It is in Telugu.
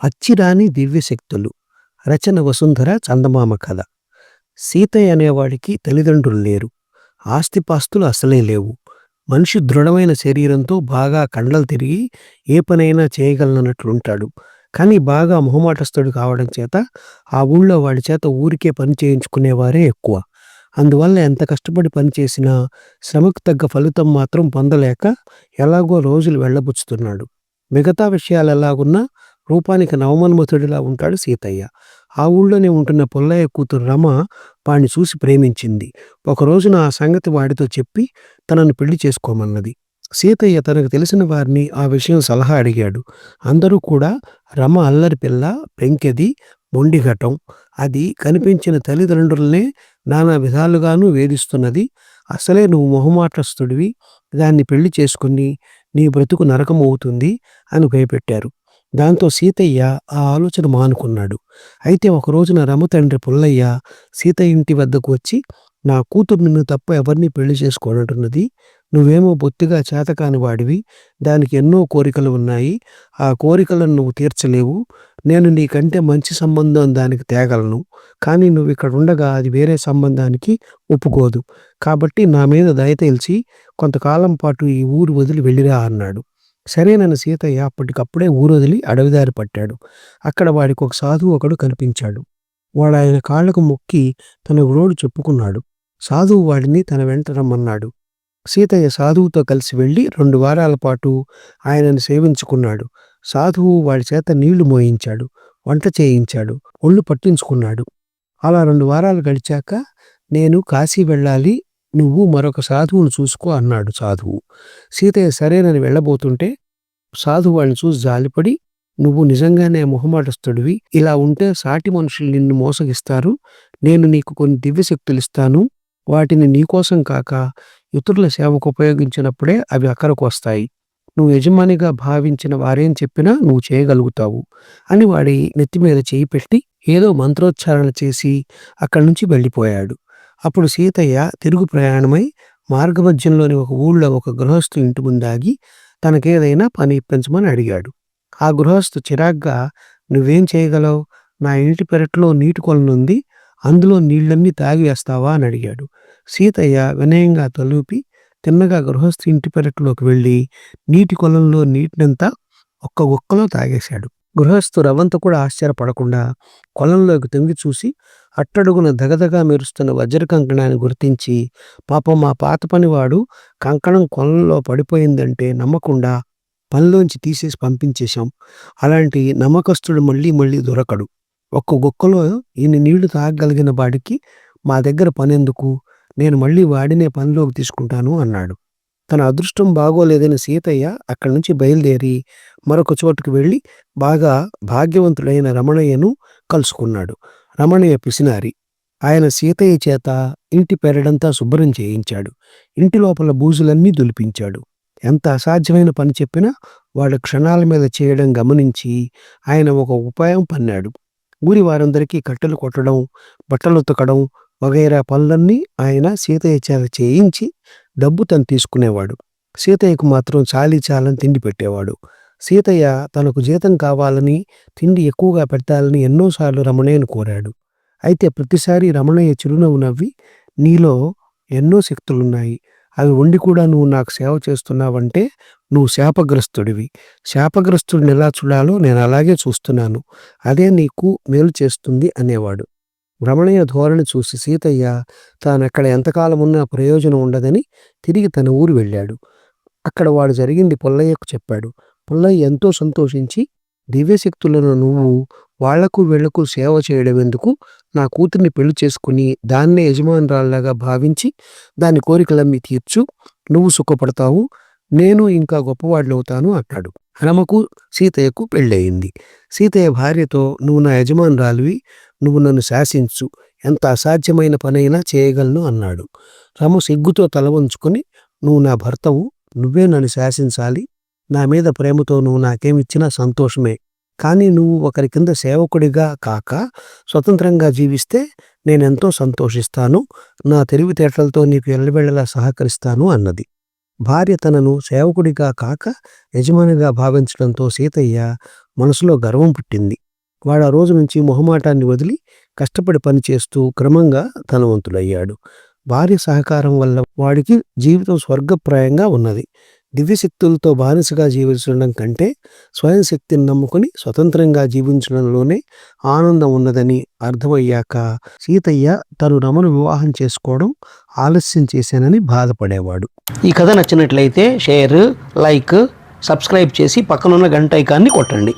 అచ్చిరాని దివ్యశక్తులు. రచన వసుంధర చందమామ కథ. సీతయ్య అనేవాడికి తల్లిదండ్రులు లేరు. ఆస్తిపాస్తులు అసలే లేవు. మనిషి దృఢమైన శరీరంతో బాగా కండలు తిరిగి ఏ పనైనా చేయగలనన్నట్లుంటాడు కానీ బాగా మొహమాటస్తుడు కావడం చేత ఆ ఊళ్ళో వాడి చేత ఊరికే పని చేయించుకునేవారే ఎక్కువ. అందువల్ల ఎంత కష్టపడి పనిచేసినా శ్రమకు తగ్గ ఫలితం మాత్రం పొందలేక ఎలాగో రోజులు వెళ్ళబుచ్చుతున్నాడు. మిగతా విషయాలు ఎలాగున్నా రూపానికి నవమన్మతుడిలా ఉంటాడు సీతయ్య. ఆ ఊళ్ళోనే ఉంటున్న పుల్లయ్య కూతురు రమ వాణ్ణి చూసి ప్రేమించింది. ఒకరోజున ఆ సంగతి వాడితో చెప్పి తనను పెళ్ళి చేసుకోమన్నది. సీతయ్య తనకు తెలిసిన వారిని ఆ విషయం సలహా అడిగాడు. అందరూ కూడా రమ అల్లరి పిల్ల పెంకెది మొండిఘటం అది కనిపించిన తల్లిదండ్రులనే నానా విధాలుగానూ వేధిస్తున్నది. అసలే నువ్వు మొహమాటస్తుడివి దాన్ని పెళ్ళి చేసుకుని నీ బ్రతుకు నరకమవుతుంది అని భయపెట్టారు. దాంతో సీతయ్య ఆ ఆలోచన మానుకున్నాడు. అయితే ఒక రోజున రమ తండ్రి పుల్లయ్య సీత ఇంటి వద్దకు వచ్చి నా కూతురు నిన్ను తప్ప ఎవరిని పెళ్ళి చేసుకోనంటున్నది? నువ్వేమో బొత్తిగా చేతకాని వాడివి. దానికి ఎన్నో కోరికలు ఉన్నాయి. ఆ కోరికలను నువ్వు తీర్చలేవు. నేను నీకంటే మంచి సంబంధం దానికి తేగలను. కానీ నువ్వు ఇక్కడ ఉండగా అది వేరే సంబంధానికి ఒప్పుకోదు. కాబట్టి నా మీద దయ తెలిసి కొంతకాలం పాటు ఈ ఊరు వదిలి వెళ్ళిరా అన్నాడు. సరేనని సీతయ్య అప్పటికప్పుడే ఊరొదిలి అడవిదారి పట్టాడు. అక్కడ వాడికి ఒక సాధువు ఒకడు కనిపించాడు. వాడు ఆయన కాళ్ళకు మొక్కి తన గురోడు చెప్పుకున్నాడు. సాధువు వాడిని తన వెంట రమ్మన్నాడు. సీతయ్య సాధువుతో కలిసి వెళ్ళి రెండు వారాల పాటు ఆయనను సేవించుకున్నాడు. సాధువు వాడి చేత నీళ్ళు మోయించాడు. వంట చేయించాడు. ఒళ్ళు పట్టించుకున్నాడు. అలా రెండు వారాలు గడిచాక నేను కాశీ వెళ్ళాలి నువ్వు మరొక సాధువును చూసుకో అన్నాడు సాధువు. సీతయ్య సరేనని వెళ్ళబోతుంటే సాధువు వాడిని చూసి జాలిపడి నువ్వు నిజంగానే మొహమాటస్తుడివి ఇలా ఉంటే సాటి మనుషులు నిన్ను మోసగిస్తారు. నేను నీకు కొన్ని దివ్యశక్తులు ఇస్తాను. వాటిని నీకోసం కాక ఇతరుల సేవకు ఉపయోగించినప్పుడే అవి అక్కరకు వస్తాయి. నువ్వు యజమానిగా భావించిన వారేం చెప్పినా నువ్వు చేయగలుగుతావు. అని వాడి నెత్తి మీద చేయి పెట్టి ఏదో మంత్రోచ్చారణ చేసి అక్కడి నుంచి వెళ్ళిపోయాడు. అప్పుడు సీతయ్య తిరుగు ప్రయాణమై మార్గమధ్యంలోని ఒక ఊళ్ళో ఒక గృహస్థు ఇంటి ముందాగి తనకేదైనా పని ఇప్పించమని అడిగాడు. ఆ గృహస్థు చిరాగ్గా నువ్వేం చేయగలవు? నా ఇంటి పెరట్లో నీటి కొలనుంది అందులో నీళ్ళన్నీ తాగి వేస్తావా? అని అడిగాడు. సీతయ్య వినయంగా తలూపి తిన్నగా గృహస్థు ఇంటి పెరట్లోకి వెళ్ళి నీటి కొలంలో నీటినంతా ఒక్క ఒక్కలో తాగేశాడు. గృహస్థు రవంత కూడా ఆశ్చర్యపడకుండా కొలంలోకి తొంగి చూసి అట్టడుగున దగదగా మెరుస్తున్న వజ్ర కంకణాన్ని గుర్తించి పాపం మా పాత పనివాడు కంకణం కొలంలో పడిపోయిందంటే నమ్మకుండా పనిలోంచి తీసేసి పంపించేశాం. అలాంటి నమ్మకస్తుడు మళ్ళీ మళ్ళీ దొరకడు. ఒక్క గుక్కలో ఈయన నీళ్ళు తాగగలిగిన వాడికి మా దగ్గర పనెందుకు? నేను మళ్ళీ వాడినే పనిలోకి తీసుకుంటాను అన్నాడు. తన అదృష్టం బాగోలేదని సీతయ్య అక్కడి నుంచి బయలుదేరి మరొక చోటుకు వెళ్ళి బాగా భాగ్యవంతుడైన రమణయ్యను కలుసుకున్నాడు. రమణయ్య పిసినారి. ఆయన సీతయ్య చేత ఇంటి పెరడంతా శుభ్రం చేయించాడు. ఇంటి లోపల బూజులన్నీ దులిపించాడు. ఎంత అసాధ్యమైన పని చెప్పినా వాడు క్షణాల మీద చేయడం గమనించి ఆయన ఒక ఉపాయం పన్నాడు. ఊరి వారందరికీ కట్టెలు కొట్టడం బట్టలు ఉతకడం వగైరా పనులన్నీ ఆయన సీతయ్య చేత చేయించి డబ్బు తను తీసుకునేవాడు. సీతయ్యకు మాత్రం చాలీ చాలని తిండి పెట్టేవాడు. సీతయ్య తనకు జీతం కావాలని తిండి ఎక్కువగా పెట్టాలని ఎన్నోసార్లు రమణయ్యను కోరాడు. అయితే ప్రతిసారి రమణయ్య చిరునవ్వు నవ్వి నీలో ఎన్నో శక్తులున్నాయి. అవి ఉండి కూడా నువ్వు నాకు సేవ చేస్తున్నావంటే నువ్వు శాపగ్రస్తుడివి. శాపగ్రస్తుడిని ఎలా చూడాలో నేను అలాగే చూస్తున్నాను. అదే నీకు మేలు చేస్తుంది అనేవాడు. రమణయ్య ధోరణి చూసి సీతయ్య తానక్కడ ఎంతకాలం ఉన్నా ప్రయోజనం ఉండదని తిరిగి తన ఊరు వెళ్ళాడు. అక్కడ వాడు జరిగింది పుల్లయ్యకు చెప్పాడు. పుల్లయ్య ఎంతో సంతోషించి దివ్యశక్తులను నువ్వు వాళ్ళకు వీళ్ళకు సేవ చేయడం ఎందుకు? నా కూతుర్ని పెళ్ళి చేసుకుని దాన్నే యజమానురాల్లాగా భావించి దాని కోరికలమ్మి తీర్చు. నువ్వు సుఖపడతావు. నేను ఇంకా గొప్పవాళ్ళవుతాను అన్నాడు. రమకు సీతయ్యకు పెళ్ళయింది. సీతయ్య భార్యతో నువ్వు నా యజమానురాలివి. నువ్వు నన్ను శాసించు. ఎంత అసాధ్యమైన పనైనా చేయగలను అన్నాడు. రమ సిగ్గుతో తల వంచుకొని నువ్వు నా భర్తవు. నువ్వే నన్ను శాసించాలి. నా మీద ప్రేమతో నువ్వు నాకేమిచ్చినా సంతోషమే. కానీ నువ్వు ఒకరి కింద సేవకుడిగా కాక స్వతంత్రంగా జీవిస్తే నేనెంతో సంతోషిస్తాను నా తెలివితేటలతో నీకు ఎల్లవెళ్ళలా సహకరిస్తాను అన్నది. భార్య తనను సేవకుడిగా కాక యజమానిగా భావించడంతో సీతయ్య మనసులో గర్వం పుట్టింది. వాడు ఆ రోజు నుంచి మొహమాటాన్ని వదిలి కష్టపడి పనిచేస్తూ క్రమంగా ధనవంతుడయ్యాడు. భార్య సహకారం వల్ల వాడికి జీవితం స్వర్గప్రాయంగా ఉన్నది. దివ్యశక్తులతో బానిసగా జీవించడం కంటే స్వయం శక్తిని నమ్ముకుని స్వతంత్రంగా జీవించడంలోనే ఆనందం ఉన్నదని అర్థమయ్యాక సీతయ్య తను రమను వివాహం చేసుకోవడం ఆలస్యం చేశానని బాధపడేవాడు. ఈ కథ నచ్చినట్లయితే షేర్ లైక్ సబ్స్క్రైబ్ చేసి పక్కనున్న గంట ఐకాన్ని కొట్టండి.